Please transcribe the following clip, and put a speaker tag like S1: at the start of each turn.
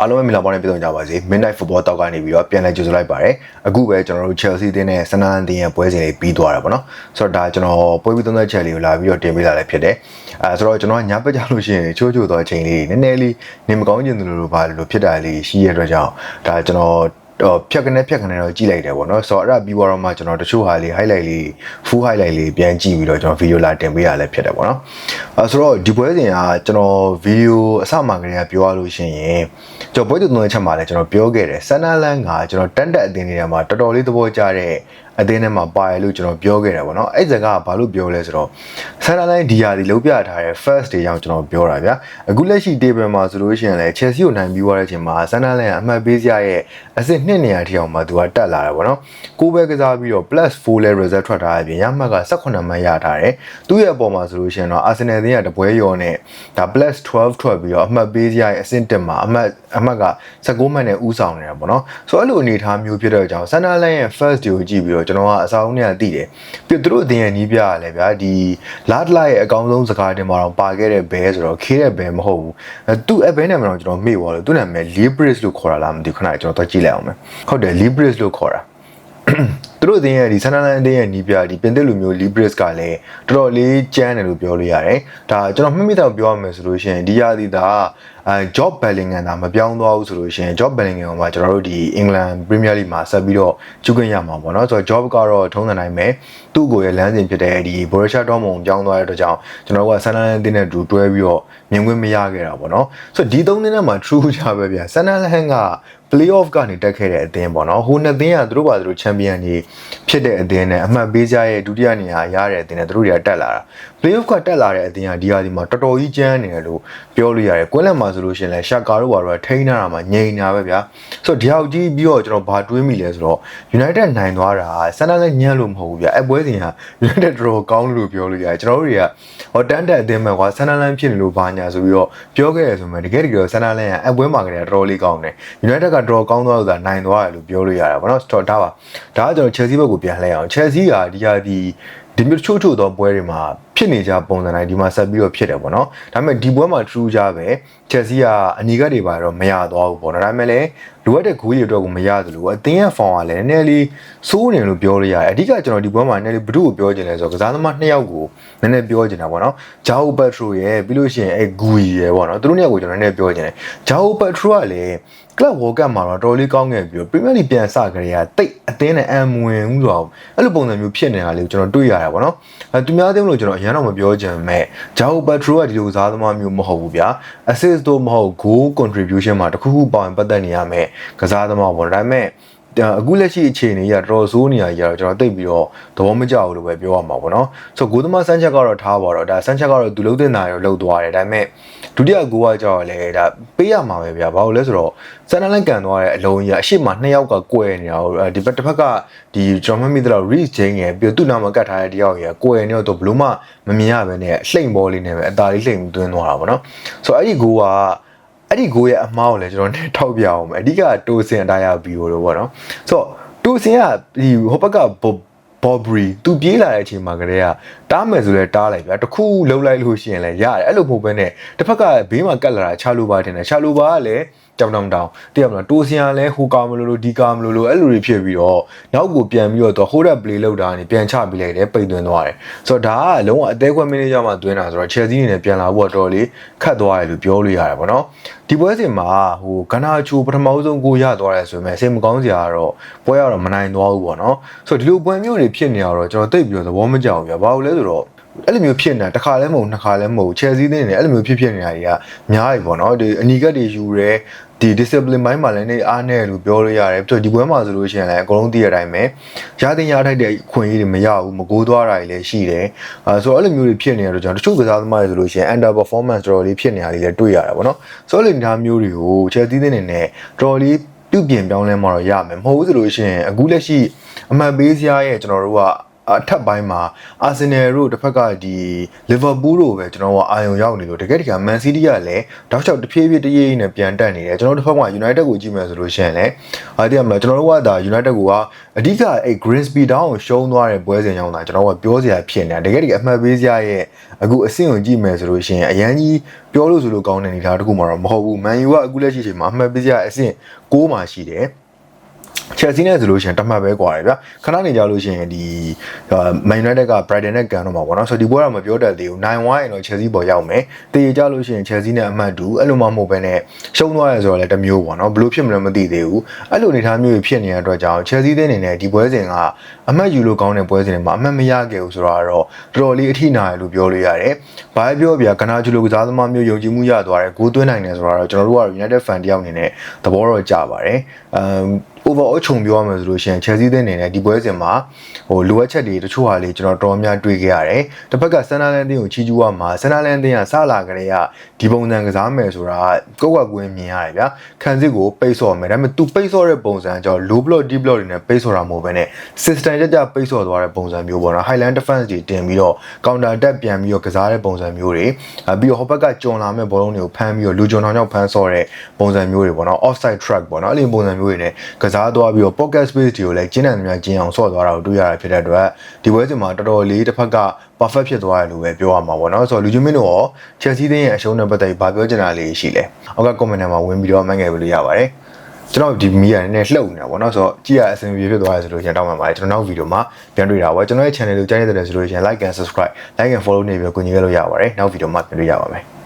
S1: အားလုံးပဲမင်္ဂလာပါနဲ့ပြည်တော်ကြပါစေ Midnight Football တောက်ကနေပြီးတော့ပြန်လည်ကြိုဆိုလိုက်ပါရစေအခုပဲကျွန်တော်တို့ Chelsea တင်းနဲ့ Sunderland တင်းရဲ့ပွဲစဉ်လေးပြီးသွားတာပေါ့နော်ဆိုတော့ဒါကျွန်တော်ပွဲပြီးသုံးသက်ချက်လေးကိုလာပြီးတော့တင်ပေးလာလည်းဖြစ်တယ်အဲဆိုတော့ကျွန်တော်ညပက်ကြလို့ရှိရင်ချိုးချိုးသောအချိန်လေးနည်းနည်းလေးနေမကောင်းချင်သလိုလိုပါလို့ဖြစ်တာလေးရှိရတဲ့အတွက်ကြောင့်ဒါကျွန်တော် တော့ဖြတ်ကနေဖြတ်ကနေတော့ကြည့်လိုက်တယ်ပေါ့နော်ဆိုတော့အဲ့ဒါပြီးတော့မှကျွန်တော်တချို့ဟာလေး highlight လေး full highlight လေးပြန်ကြည့်ပြီးတော့ကျွန်တော် video လာတင်ပေးရလဲဖြစ်တယ်ပေါ့နော်အဲဆိုတော့ဒီပွဲစဉ်ကကျွန်တော် video အစမှကတည်းကပြောရလို့ရှိရင်ကျွန်တော်ပွဲတူသုံးချက်မှာလည်းကျွန်တော်ပြောခဲ့တယ်ဆန်နာလန်ကကျွန်တော်တန်တက်အသင်းတွေထဲမှာတော်တော်လေးသဘောကျတဲ့အသင်းထဲမှာပါတယ်လို့ကျွန်တော်ပြောခဲ့တယ်ပေါ့နော်အဲ့ဇက်ကဘာလို့ပြောလဲဆိုတော့ဆန်နာလန်ဒီယာဒီလုံးပြထားတဲ့ first day ကြောင့်ကျွန်တော်ပြောတာဗျာအခုလက်ရှိ table မှာဆိုလို့ရှိရင်လည်း Chelsea ကိုနိုင်ပြီးသွားတဲ့အချိန်မှာဆန်နာလန်ကအမှတ်ပေးစရာရဲ့ အဆင့်2နေရာထိအောင်မှာသူကတက်လာတယ်ပေါ့နော်ကိုပဲကစားပြီးတော့ plus 4လဲ result ထွက်ထားတဲ့အပြင်ရမှတ်က18မှတ်ရထားတယ်သူ့ရဲ့အပေါ်မှာဆိုလို့ရှိရင်တော့ Arsenal တင်းကတပွဲရောနဲ့ဒါ plus 12ထွက်ပြီးတော့အမှတ်ပေးစရာရဲ့အဆင့်1မှာအမှတ်အမှတ်က19မှတ်နဲ့ဥဆောင်နေတာပေါ့နော်ဆိုတော့အဲ့လိုအနေအထားမျိုးဖြစ်တဲ့အကြောင်းဆန်နာလန်ရဲ့ first day ကိုကြည့်ပြီးတော့ကျွန်တော်ကအစားအုံးနဲ့သိတယ်ပြီးတော့သူတို့အတင်းရဲ့နီးပြရလဲဗျာဒီလာတလာရဲ့အကောင်းဆုံးစကားတင်မှာတော့ပါခဲ့တဲ့ဘဲဆိုတော့ခေးတဲ့ဘဲမဟုတ်ဘူးအဲသူ့အဘဲနဲ့မှတော့ကျွန်တော်မေ့သွားလို့သူ့နာမည် Libris လို့ခေါ်တာလားမသိဘူးခဏကျွန်တော်တော့ကြည့်လိုက်အောင်မယ်ဟုတ်တယ် Libris လို့ခေါ်တာသူတို့အတင်းရဲ့ဒီဆန်နလန်အတင်းရဲ့နီးပြဒီပြင်သစ်လူမျိုး Libris ကလည်းတော်တော်လေးကျန်းတယ်လို့ပြောလို့ရတယ်ဒါကျွန်တော်မှတ်မိတော့ပြောရမယ်ဆိုလို့ရှိရင်ဒီရာသီသာ အဲ Job Bellingham ဒါမပြောင်းသွားဘူးဆိုလို့ရှိရင် Job Bellingham ကကျွန်တော်တို့ဒီ England Premier League မှာဆက်ပြီးတော့ကျူးခွင့်ရမှာပေါ့နော်ဆိုတော့ Job ကတော့ထုံးစံတိုင်းပဲသူ့ကိုရဲ့လမ်းစဉ်ဖြစ်တဲ့ဒီ Borussia Dortmund ပြောင်းသွားတဲ့အတွက်ကြောင့်ကျွန်တော်တို့ကဆန်နလန်အတင်းနဲ့တူတွဲပြီးတော့မြင်ခွင့်မရခဲ့တာပေါ့နော်ဆိုတော့ဒီသုံးနှစ်နဲ့မှာ true ကြပဲဗျာဆန်နလန်က playoff ကနေတက်ခဲ့တဲ့အသင်းပေါ့နော်ဟိုနှစ်သင်းကသူတို့ပါသူတို့ချန်ပီယံကြီးဖြစ်တဲ့အသင်းနဲ့အမှတ်ပေးကြရဲ့ဒုတိယနေရာရတဲ့အသင်းနဲ့သူတို့တွေကတက်လာတာ playoff ကတက်လာတဲ့အသင်းကဒီဟာဒီမှာတော်တော်ကြီးကျန်းနေတယ်လို့ပြောလို့ရတယ်ကွင်းလက်မှာဆိုလို့ရှိရင်လည်းရှာကာတို့ဘာလို့ထိန်းထားတာမှာငြိမ်နေတာပဲဗျာဆိုတော့ဒီဟာကြီးပြီးတော့ကျွန်တော်ဘာတွေးမိလဲဆိုတော့ United နိုင်သွားတာဆန်နာလည်းညံ့လို့မဟုတ်ဘူးဗျာအပွဲစဉ်က United တော်တော်ကောင်းလို့ပြောလို့ရတယ်ကျွန်တော်တို့တွေကဟောတန်တက်အသင်းမှာကွာဆန်နာလန်ဖြစ်နေလို့ဘာညာဆိုပြီးတော့ပြောခဲ့ရဆိုမှတကယ်တကယ်ဆန်နာလန်ကအပွဲမှာကလေးတော်တော်လေးကောင်းတယ် United ကတော်တော်ကောင်းသွားလို့သာနိုင်သွားတယ်လို့ပြောလို့ရတယ်ဗောနော်ဆိုတော့ဒါပါဒါကကျွန်တော် Chelsea ဘက်ကိုပြန်လှည့်အောင် Chelsea ကဒီဟာဒီဒီမျိုးချို့ချို့သောပွဲတွေမှာ ဖြစ်နေကြပုံစံတိုင်းဒီမှာဆက်ပြီးတော့ဖြစ်တယ်ပေါ့နော်ဒါပေမဲ့ဒီပွဲမှာ true ကြပဲ Chelsea ကအနီကတ်တွေပါတော့မရသွားဘူးပေါ့နော်ဒါပေမဲ့လည်းလိုအပ်တဲ့ဂိုးတွေအတွက်ကိုမရသလိုအသင်းရဲ့ form ကလည်းနည်းနည်းလေးစိုးနေလို့ပြောလို့ရတယ်အဓိကကျွန်တော်ဒီပွဲမှာနည်းနည်းလေးဘဒုကိုပြောချင်လဲဆိုတော့ကစားသမားနှစ်ယောက်ကိုနည်းနည်းပြောချင်တာပေါ့နော်ဂျာအိုပက်ထရိုရဲ့ပြီးလို့ရှိရင်အဲဂူရီရဲ့ပေါ့နော်သူတို့နှစ်ယောက်ကိုကျွန်တော်နည်းနည်းပြောချင်တယ်ဂျာအိုပက်ထရိုကလည်း club world cup မှာတော့တော်လေးကောင်းခဲ့ပြီးတော့ premier league ပြန်စကြရတာတိတ်အသင်းနဲ့အံမဝင်ဘူးဆိုတော့အဲ့လိုပုံစံမျိုးဖြစ်နေတာလေးကိုကျွန်တော်တွေ့ရတာပေါ့နော်အဲသူများသိမလို့ကျွန်တော်အရင်တော့မပြောချင်မဲ့ဂျာအိုပက်ထရိုကဒီလိုကစားသမားမျိုးမဟုတ်ဘူးဗျာ assist တော့မဟုတ် goal contribution မှာတခုခုပါဝင်ပတ်သက်နေရမယ်ကစားသမားပေါ့ဒါပေမဲ့ အခုလက်ရှိအခြေအနေကြီးကတော်တော်ဆိုးနေရကြီးတော့ကျွန်တော်တိတ်ပြီးတော့သဘောမကျဘူးလို့ပဲပြောရမှာပေါ့နော်ဆိုတော့ဂိုးသမားဆန်းချက်ကတော့ထားပါတော့ဒါဆန်းချက်ကတော့သူလုံးတင်တာရောလှုပ်သွားတယ်ဒါပေမဲ့ဒုတိယဂိုးကကြောက်လဲဒါပေးရမှာပဲဗျာဘာလို့လဲဆိုတော့ဆန်နလန်ကန်သွားတဲ့အလုံးကြီးအရှိမနှစ်ယောက်ကကွဲနေတာဟိုဒီဘက်တစ်ဖက်ကဒီကျွန်တော်မှတ်မိသလောက် reach ချင်းရယ်ပြီးတော့သူ့နာမကတ်ထားတဲ့တယောက်ရယ်ကွဲနေတော့ဘလို့မှမမြင်ရပဲနဲ့လှိမ့်ဘောလေးနဲ့ပဲအသာလေးလှိမ့်ပြီးသွင်းသွားတာပေါ့နော်ဆိုတော့အဲ့ဒီဂိုးက အဲ့ဒီဂိုးရဲ့အမားကိုလည်းကျွန်တော်ထောက်ပြအောင်မယ်အဓိကတိုစင်အတိုင်းရပြီးလို့ပေါ့နော်ဆိုတော့တိုစင်ကဒီဟိုဘက်ကဘော်ဘရီသူပြေးလာတဲ့အချိန်မှာကလေးကတားမယ်ဆိုလဲတားလိုက်ဗျာတခုလှုပ်လိုက်လို့ရှိရင်လည်းရတယ်အဲ့လိုပုံပဲနဲ့တစ်ဖက်ကဘေးမှာကတ်လာတာချာလိုပါတင်တယ်ချာလိုပါကလည်း တောင်တောင်တောင်တည်ရမလားတိုးစင်ကလည်းဟိုကာမလို့လို့ဒီကာမလို့လို့အဲ့လိုတွေဖြစ်ပြီးတော့နောက်ကိုပြန်ပြီးတော့ဟိုးရက်ပလေးလောက်တာနေပြန်ချပြီးလိုက်တယ်ပိတ်သွင်းသွားတယ်ဆိုတော့ဒါကလုံးဝအသေးခွဲမင်းလေးရမှသွင်းတာဆိုတော့ Chelsea အနေနဲ့ပြန်လာဖို့တော့တော်လေးခတ်သွားတယ်လို့ပြောလို့ရတယ်ပေါ့နော်ဒီပွဲစဉ်မှာဟိုကနာချိုပထမဆုံးကိုရသွားတယ်ဆိုပေမဲ့စိတ်မကောင်းစရာကတော့ပွဲရတော့မနိုင်သွားဘူးပေါ့နော်ဆိုတော့ဒီလိုပွဲမျိုးတွေဖြစ်နေရတော့ကျွန်တော်သိပြီးတော့သဘောမကျဘူးဗျာဘာလို့လဲဆိုတော့ အဲ့လိုမျိုးဖြစ်နေတာတစ်ခါလဲမဟုတ်နှစ်ခါလဲမဟုတ် Chelsea တင်းနေအဲ့လိုမျိုးဖြစ်ဖြစ်နေတာတွေကများပြီပေါ့နော်ဒီအနီကတ်တွေယူရဲဒီ discipline ဘိုင်းမှာလည်းနေအားနဲ့လို့ပြောလို့ရတယ်ပြီးတော့ဒီပွဲမှာဆိုလို့ရှိရင်လည်းအကုန်လုံးသိရတဲ့အတိုင်းပဲရတဲ့ရထိုက်တဲ့အခွင့်အရေးတွေမရဘူးမကိုးသွားတာတွေလည်းရှိတယ်အဲဆိုတော့အဲ့လိုမျိုးတွေဖြစ်နေရတော့ကျွန်တော်တချို့ကစားသမားတွေဆိုလို့ရှိရင် under performance တော်တော်လေးဖြစ်နေတာလေးလည်းတွေ့ရတာပေါ့နော်ဆိုတော့လေဒီသားမျိုးတွေကို Chelsea တင်းနေနဲ့တော်တော်လေးပြုပြင်ပြောင်းလဲမှာတော့ရမယ်မဟုတ်ဘူးဆိုလို့ရှိရင်အခုလက်ရှိအမှတ်ပေးစရာရဲ့ကျွန်တော်တို့က အထက်ပိုင်းမှာအာဆင်နယ်တို့တစ်ဖက်ကဒီလီဗာပူးတို့ပဲကျွန်တော်ကအာယုံရောက်နေလို့တကယ်တကယ်မန်စီးတီးကလည်းတောက်လျှောက်တစ်ဖြည်းဖြည်းတရေးရေးနဲ့ပြန်တက်နေတယ်ကျွန်တော်တို့တစ်ဖက်က United ကိုကြည့်မယ်ဆိုလို့ရှိရင်လည်းအားတည်းမလားကျွန်တော်တို့ကဒါ United ကိုကအဓိကအဲ့ Grimsby Town ကိုရှုံးသွားတဲ့ပွဲစဉ်ကြောင့်ဒါကျွန်တော်ကပြောစရာဖြစ်နေတာတကယ်တကယ်အမှတ်ပေးစရာရဲ့အခုအဆင့်ကိုကြည့်မယ်ဆိုလို့ရှိရင်အရန်ကြီးပြောလို့ဆိုလို့ကောင်းတဲ့အနေအထားတစ်ခုမှတော့မဟုတ်ဘူး Man U ကအခုလက်ရှိချိန်မှာအမှတ်ပေးစရာအဆင့်6မှာရှိတယ် ချက်စီနဲ့ဆိုလို့ရှိရင်တတ်မှတ်ပဲกว่าတယ်ဗျခဏနေကြလို့ရှိရင်ဒီမန်ယူနိုက်တက်က Brighton နဲ့ကန်တော့မှာပေါ့နော်ဆိုတော့ဒီပွဲတော့မပြောတတ်သေးဘူးနိုင်ဝိုင်းရင်တော့ Chelsea ပေါ်ရောက်မယ်တည်ကြလို့ရှိရင် Chelsea နဲ့အမှတ်တူအဲ့လိုမှမဟုတ်ဘဲနဲ့ရှုံးသွားရဆိုတော့လည်းတစ်မျိုးပေါ့နော်ဘလို့ဖြစ်မလဲမသိသေးဘူးအဲ့လိုအနေထားမျိုးဖြစ်နေတဲ့အတွက်ကြောင့် Chelsea တဲ့အနေနဲ့ဒီပွဲစဉ်ကအမှတ်ယူလို့ကောင်းတဲ့ပွဲစဉ်တွေမှာအမှတ်မရခဲ့ဘူးဆိုတော့တော့တော်တော်လေးအထိနာရလို့ပြောလို့ရတယ်ဘာပြောပြကနာချူလိုကစားသမားမျိုးယုံကြည်မှုရသွားတယ်ဂိုးသွင်းနိုင်တယ်ဆိုတော့ကျွန်တော်တို့က United fan တယောက်အနေနဲ့သဘောတော့ကြပါတယ်အမ် overall ခြုံပြောရမယ်ဆိုလို့ရှိရင် Chelsea တဲ့အနေနဲ့ဒီပွဲစဉ်မှာဟိုလိုအပ်ချက်တွေတချို့ဟာလေးကျွန်တော်တော်များတွေ့ခဲ့ရတယ်။တစ်ဖက်ကဆန်နာလန်တင်းကိုချီးကျူးရမှာဆန်နာလန်တင်းကစလာကြတဲ့ကဒီပုံစံကစားမယ်ဆိုတာကိုယ့်ကကွင်းမြင်ရတယ်ဗျာ။ခံစစ်ကိုပိတ်ဆော့မယ်ဒါပေမဲ့ तू ပိတ်ဆော့တဲ့ပုံစံကြောင့် low block deep block တွေနဲ့ပိတ်ဆော့တာမဟုတ်ဘဲနဲ့ system ကြကြပိတ်ဆော့သွားတဲ့ပုံစံမျိုးပေါ့နော် Highland defense တွေတင်ပြီးတော့ counter attack ပြန်ပြီးတော့ကစားတဲ့ပုံစံမျိုးတွေအဲပြီးတော့ဟိုဘက်ကကျွံလာမဲ့ဘောလုံးတွေကိုဖမ်းပြီးတော့လူကျွံထောင်ချောက်ဖမ်းဆော့တဲ့ပုံစံမျိုးတွေပေါ့နော် offside track ပေါ့နော်အဲ့ဒီပုံစံမျိုးတွေနဲ့ကစားသွားပြီးတော့ pocket space တွေကိုလည်းကျင်းတယ်များကျင်းအောင်ဆော့သွားတာကိုတွေ့ရတာဖြစ်တဲ့အတွက်ဒီပွဲစဉ်မှာတော်တော်လေးတစ်ဖက်က perfect ဖြစ်သွားတယ်လို့ပဲပြောရမှာပေါ့နော်ဆိုတော့လူချင်းမင်းတို့ရော Chelsea တင်းရဲ့အရှုံးနဲ့ပတ်သက်ပြီးဘာပြောချင်တာလေးရှိလဲအောက်က comment ထဲမှာဝင်ပြီးတော့မှတ်ငယ်ပေးလို့ရပါတယ်ကျွန်တော်ဒီမီးရနည်းနည်းလှုပ်နေတာပေါ့နော်ဆိုတော့ကြည့်ရအဆင်ပြေဖြစ်သွားရဆိုလို့ကျွန်တော်တောင်းပန်ပါတယ်ကျွန်တော်နောက်ဗီဒီယိုမှာပြန်တွေ့တာပါကျွန်တော်ရဲ့ channel ကိုကြိုက်နေတယ်ဆိုလို့ရှိရင် like and subscribe like and follow နေပြီးကိုညီခဲ့လို့ရပါတယ်နောက်ဗီဒီယိုမှာပြန်တွေ့ရပါမယ်